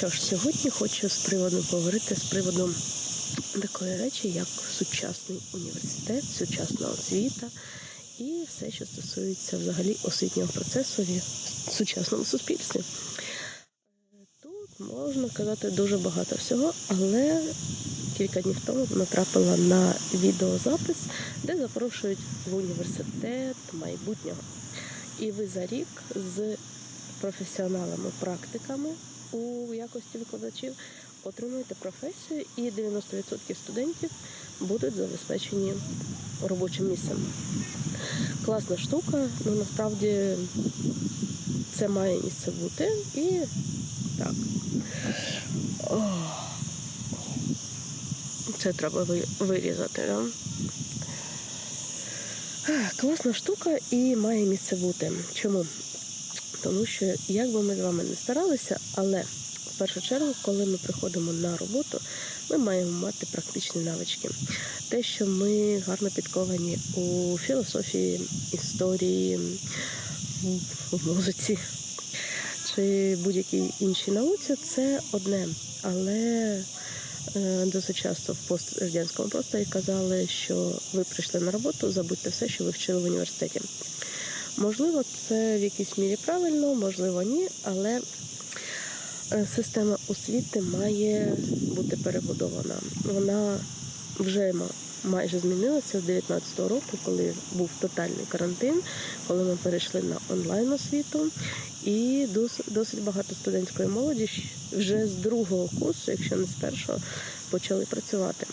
Що ж, сьогодні хочу з приводу поговорити з приводу такої речі, як сучасний університет, сучасна освіта і все, що стосується взагалі освітнього процесу в сучасному суспільстві. Тут можна казати дуже багато всього, але кілька днів тому натрапила на відеозапис, де запрошують в університет майбутнього. І ви за рік з професіоналами, практиками у якості викладачів отримуєте професію, і 90% студентів будуть забезпечені робочим місцем. Класна штука, ну насправді це має місце бути. І так. Це треба ви- вирізати, да? Класна штука і має місце бути. Чому? Тому що як би ми з вами не старалися, але в першу чергу, коли ми приходимо на роботу, ми маємо мати практичні навички. Те, що ми гарно підковані у філософії, історії, в музиці чи будь-якій іншій науці, це одне. Але е, досить часто в пострадянському просторі казали, що ви прийшли на роботу, забудьте все, що ви вчили в університеті. Можливо, це в якійсь мірі правильно, можливо, ні, але е, система освіти має бути перебудована. Вона вже майже змінилася з 2019 року, коли був тотальний карантин, коли ми перейшли на онлайн освіту. І досить багато студентської молоді вже з другого курсу, якщо не з першого, почали працювати.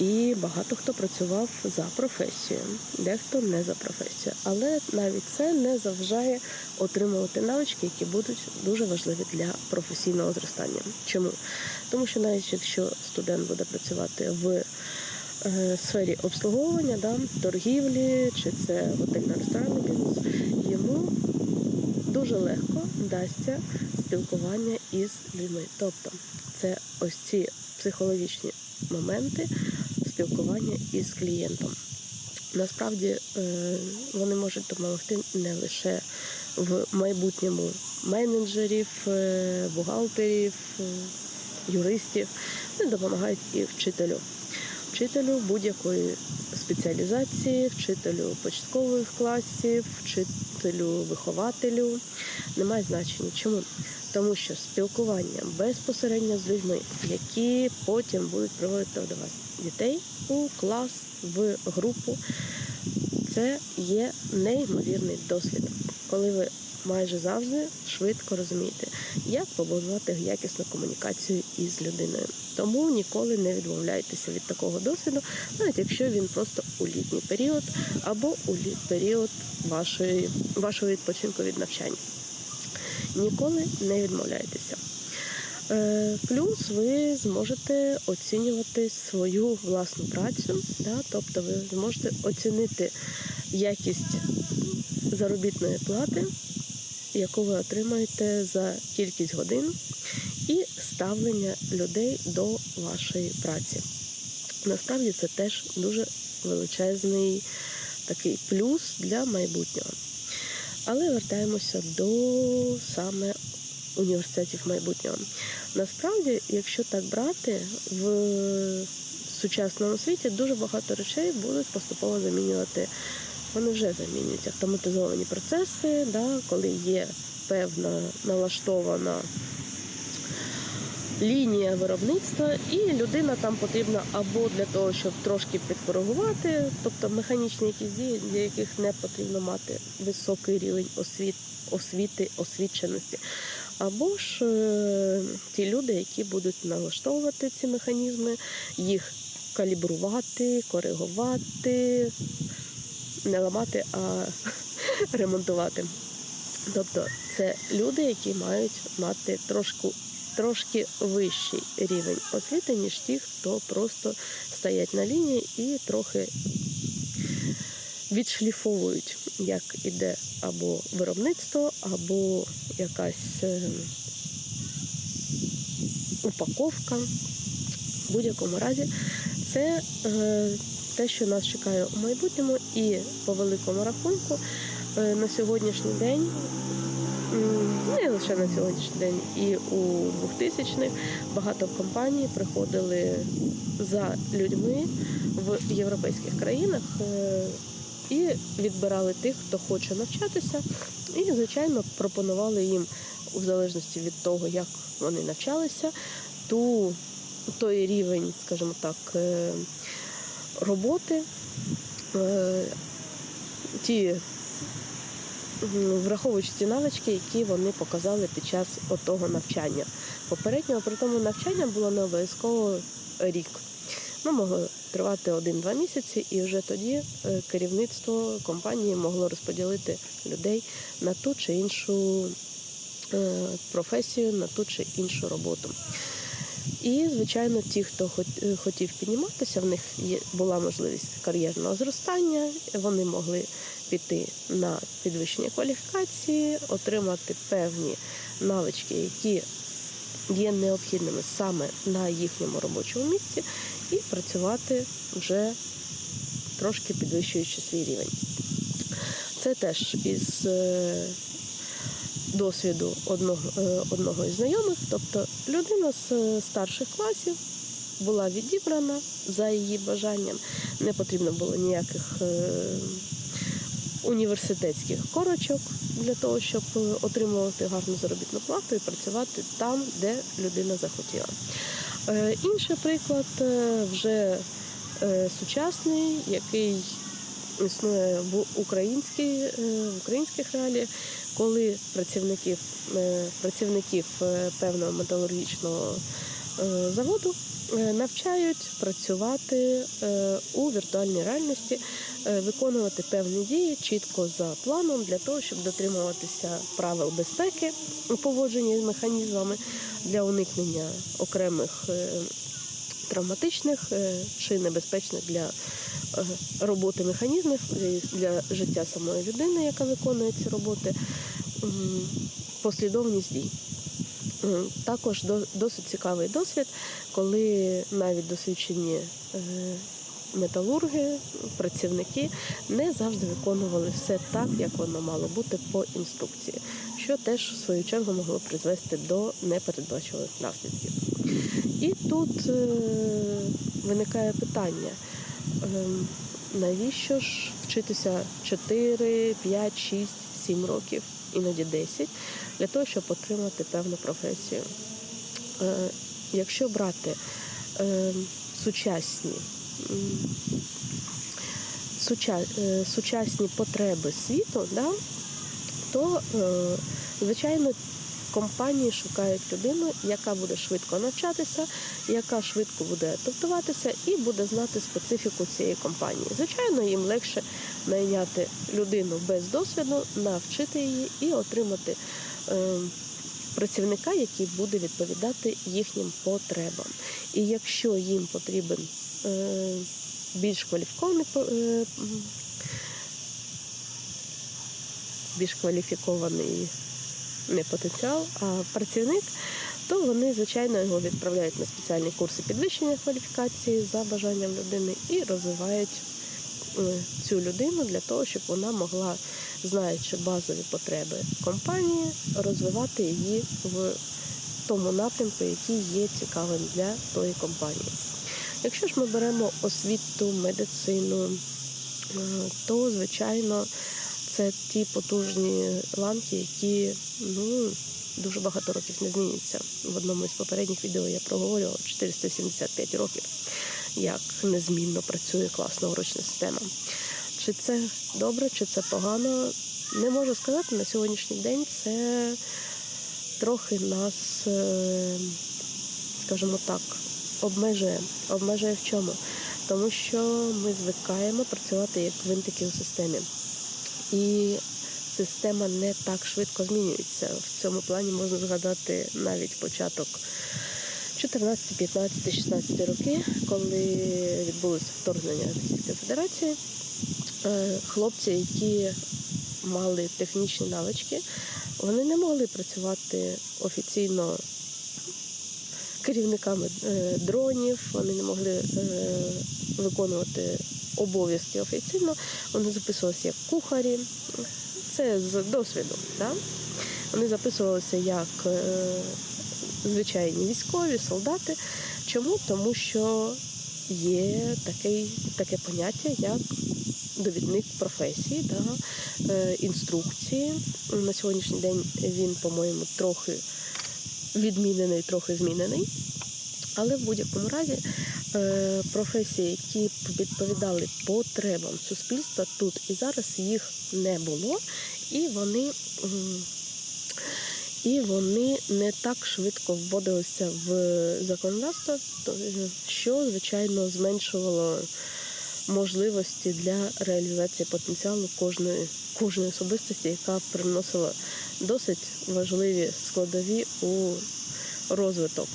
І багато хто працював за професією, дехто не за професією. Але навіть це не заважає отримувати навички, які будуть дуже важливі для професійного зростання. Чому? Тому що навіть якщо студент буде працювати в е, сфері обслуговування, да, торгівлі, чи це готельно-ресторанний бізнес, йому дуже легко вдасться спілкування із людьми. Тобто це ось ці психологічні моменти спілкування із клієнтом. Насправді е, вони можуть допомогти не лише в майбутньому менеджерів, е, бухгалтерів, е, юристів, вони допомагають і вчителю. Вчителю будь-якої спеціалізації, вчителю початкових класів, вчителю вихователю. Немає значення. Чому? Тому що спілкування безпосередньо з людьми, які потім будуть приводити до вас дітей у клас, в групу, це є неймовірний досвід, коли ви майже завжди швидко розумієте, як побудувати якісну комунікацію із людиною. Тому ніколи не відмовляйтеся від такого досвіду, навіть якщо він просто у літній період або у період вашої, вашого відпочинку від навчання. Ніколи не відмовляйтеся. Е, Плюс ви зможете оцінювати свою власну працю, да? тобто ви зможете оцінити якість заробітної плати, яку ви отримаєте за кількість годин, і ставлення людей до вашої праці. Насправді це теж дуже величезний такий плюс для майбутнього. Але вертаємося до саме університетів майбутнього. Насправді, якщо так брати, в сучасному світі дуже багато речей будуть поступово замінювати. Вони вже замінюють автоматизовані процеси, да, коли є певна налаштована лінія виробництва, і людина там потрібна або для того, щоб трошки підкоригувати, тобто механічні якісь дії, для яких не потрібно мати високий рівень освіт, освіти, освіченості. Або ж е, ті люди, які будуть налаштовувати ці механізми, їх калібрувати, коригувати, не ламати, а ремонтувати. Тобто це люди, які мають мати трошку, трошки вищий рівень освіти, ніж ті, хто просто стоять на лінії і трохи відшліфовують, як іде або виробництво, або якась е, упаковка. В будь-якому разі це е, те, що нас чекає у майбутньому, і по великому рахунку е, на сьогоднішній день не лише на сьогоднішній день, і у 2000-х багато компаній приходили за людьми в європейських країнах і відбирали тих, хто хоче навчатися, і, звичайно, пропонували їм, в залежності від того, як вони навчалися, ту, той рівень, скажімо так, е, роботи, е, ті, враховуючи ті навички, які вони показали під час отого навчання. Попереднього при тому навчання було не обов'язково рік. Ну, могло тривати один-два місяці, і вже тоді е, керівництво компанії могло розподілити людей на ту чи іншу е, професію, на ту чи іншу роботу. І, звичайно, ті, хто е, хотів підніматися, в них була можливість кар'єрного зростання, вони могли піти на підвищення кваліфікації, отримати певні навички, які є необхідними саме на їхньому робочому місці, і працювати вже трошки підвищуючи свій рівень. Це теж із е, досвіду одного, е, одного із знайомих, тобто людина з е, старших класів була відібрана за її бажанням, не потрібно було ніяких університетських корочок для того, щоб отримувати гарну заробітну плату і працювати там, де людина захотіла. Е, Інший приклад е, вже е, сучасний, який існує в українській, в українських реаліях, коли працівників, працівників певного металургічного заводу е, навчають працювати е, у віртуальній реальності, е, виконувати певні дії чітко за планом для того, щоб дотримуватися правил безпеки у поводженні з механізмами для уникнення окремих е, травматичних е, чи небезпечних для е, роботи механізмів для життя самої людини, яка виконує ці роботи, послідовність дій. М, Також досить цікавий досвід, коли навіть досвідчені е, металурги, працівники не завжди виконували все так, як воно мало бути по інструкції, що теж в свою чергу могло призвести до непередбачуваних наслідків. І тут е, виникає питання, ем, навіщо ж вчитися 4, 5, 6, 7 років, іноді 10, для того, щоб отримати певну професію. Е, Якщо брати е, сучасні, е, сучасні потреби світу, то, звичайно, компанії шукають людину, яка буде швидко навчатися, яка швидко буде адаптуватися і буде знати специфіку цієї компанії. Звичайно, їм легше найняти людину без досвіду, навчити її і отримати е, працівника, який буде відповідати їхнім потребам. І якщо їм потрібен е, більш кваліфікований е, більш кваліфікований не потенціал, а працівник, то вони, звичайно, його відправляють на спеціальні курси підвищення кваліфікації за бажанням людини і розвивають е, цю людину для того, щоб вона могла, знаючи базові потреби компанії, розвивати її в тому напрямку, який є цікавим для тої компанії. Якщо ж ми беремо освіту, медицину, е, то, звичайно, це ті потужні ланки, які ну, дуже багато років не змінюються. В одному із попередніх відео я проговорювала 475 років, як незмінно працює класна урочна система. Чи це добре, чи це погано, не можу сказати. На сьогоднішній день це трохи нас, е, скажімо так, обмежує. Обмежує в чому? Тому що ми звикаємо працювати як винтики у системі. І система не так швидко змінюється. В цьому плані можна згадати навіть початок 14, 15, 16 роки, коли відбулося вторгнення Російської Федерації. Е, Хлопці, які мали технічні навички, вони не могли працювати офіційно керівниками е, дронів, вони не могли е, виконувати обов'язки офіційно, вони записувалися як кухарі. Це з досвіду. Да? Вони записувалися як е, звичайні військові, солдати. Чому? Тому що є такий, таке поняття, як довідник професії, да, е, інструкції. На сьогоднішній день він, по-моєму, трохи відмінений, трохи змінений. Але в будь-якому разі професії, які б відповідали потребам суспільства тут і зараз їх не було, і вони, і вони не так швидко вводилися в законодавство, е, що, звичайно, зменшувало можливості для реалізації потенціалу кожної, кожної особистості, яка приносила досить важливі складові у розвиток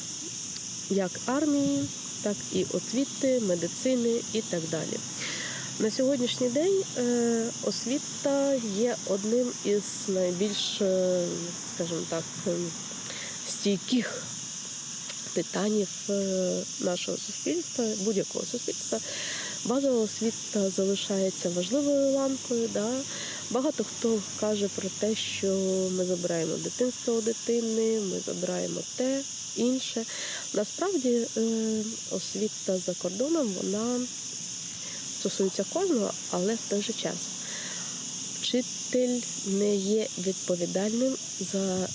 як армії, так і освіти, медицини і так далі. На сьогоднішній день е, освіта є одним із найбільш, е, скажімо так, е, стійких питанів е, нашого суспільства, будь-якого суспільства. Базова освіта залишається важливою ланкою. Да? Багато хто каже про те, що ми забираємо дитинство у дитини, ми забираємо те, інше. Насправді е, освіта за кордоном вона стосується кожного, але в той же час. Вчитель не є відповідальним за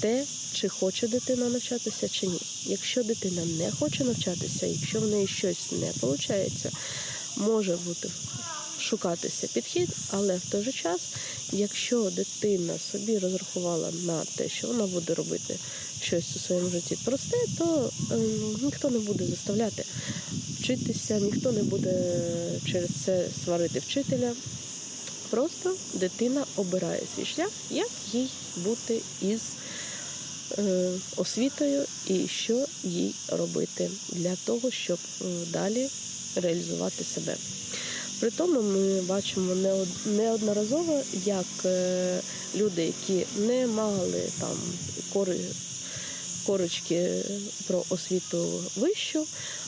те, чи хоче дитина навчатися, чи ні. Якщо дитина не хоче навчатися, якщо в неї щось не виходить, може бути шукатися підхід, але в той же час, якщо дитина собі розрахувала на те, що вона буде робити щось у своєму житті просте, то е, ніхто не буде заставляти вчитися, ніхто не буде через це сварити вчителя. Просто дитина обирає свій шлях, як їй бути із е, освітою і що їй робити для того, щоб е, далі реалізувати себе. При тому ми бачимо неод- неодноразово, як е, люди, які не мали там кори, корочки про освіту вищу,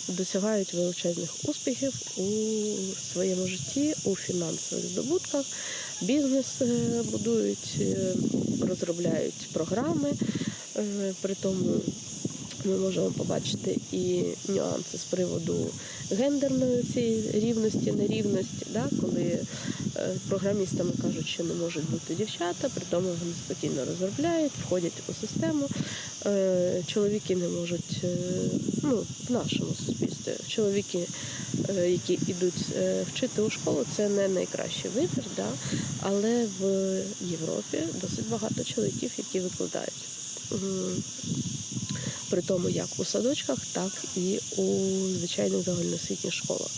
досягають величезних успіхів у своєму житті, у фінансових здобутках, бізнес е, будують, е, розробляють програми. При тому ми можемо побачити і нюанси з приводу гендерної цієї рівності, нерівності, да, коли е, програмістами кажуть, що не можуть бути дівчата, при тому вони спокійно розробляють, входять у систему. Е, Чоловіки не можуть, е, ну, в нашому суспільстві, чоловіки, які йдуть вчити у школу, це не найкращий вибір, да, але в Європі досить багато чоловіків, які викладають. При тому як у садочках, так і у звичайних загальноосвітніх школах.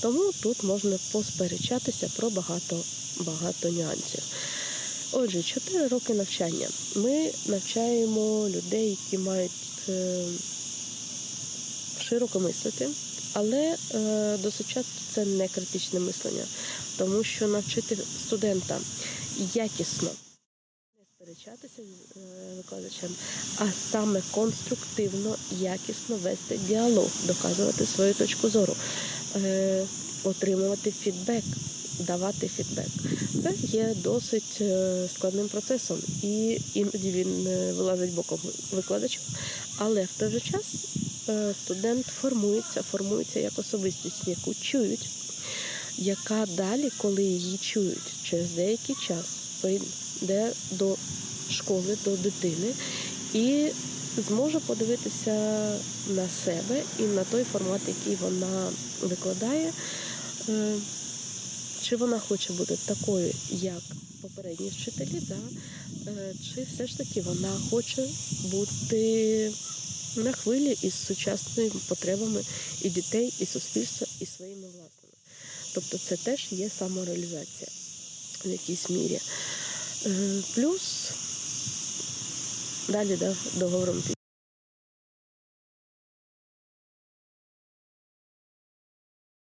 Тому тут можна посперечатися про багато, багато нюансів. Отже, 4 роки навчання. Ми навчаємо людей, які мають е, широко мислити, але е, досить часто це не критичне мислення, тому що навчити студента якісно сперечатися з е, викладачем, а саме конструктивно, якісно вести діалог, доказувати свою точку зору, е, отримувати фідбек, давати фідбек. Це є досить е, складним процесом, і іноді він вилазить боком викладачу, але в той же час студент формується, формується як особистість, яку чують, яка далі, коли її чують через деякий час, йде до школи, до дитини і зможе подивитися на себе і на той формат, який вона викладає. Е, Чи вона хоче бути такою, як попередні вчителі, да? е, чи все ж таки вона хоче бути на хвилі із сучасними потребами і дітей, і суспільства, і своїми власними. Тобто це теж є самореалізація в якійсь мірі. Е, Плюс. Далі да, договором